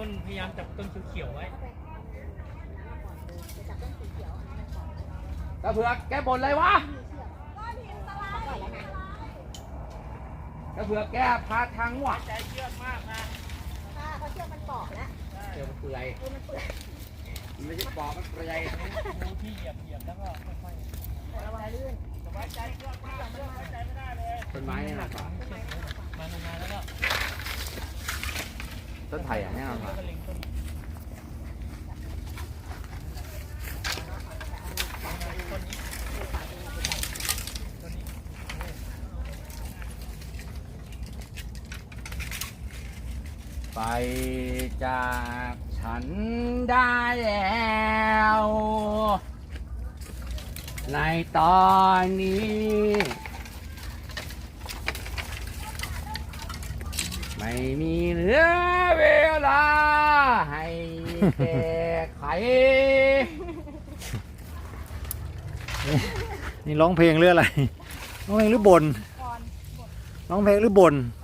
ต้นพยายามจับต้นเขียวๆไว้ตะเผือกแกบ่นอะไรวะตะเผือกแกพาทางว่ะใจเชือกมากนะค่ะเพราะเชือกมันเกาะแล้วเดี๋ยวมันเปื่อยคือมันเปื่อยมันไม่ใช่ปอกมันเปื่อยดูที่เหยียบเหยียบแล้วก็ค่อยระวังลื่นๆสบายใจเชือกมากเชือกไว้ใจไม่ได้เลยต้นไม้นี่นะมาลงมาแล้วก็ ต้นไผ่อะแน่นอนแล้วว่ะไปจากฉันได้แล้ว ในตอนนี้ ไม่มีเหลือ แก้ไข นี่ร้องเพลงหรืออะไร ร้องเพลงหรือบ่นร้องเพลงหรือบ่นบ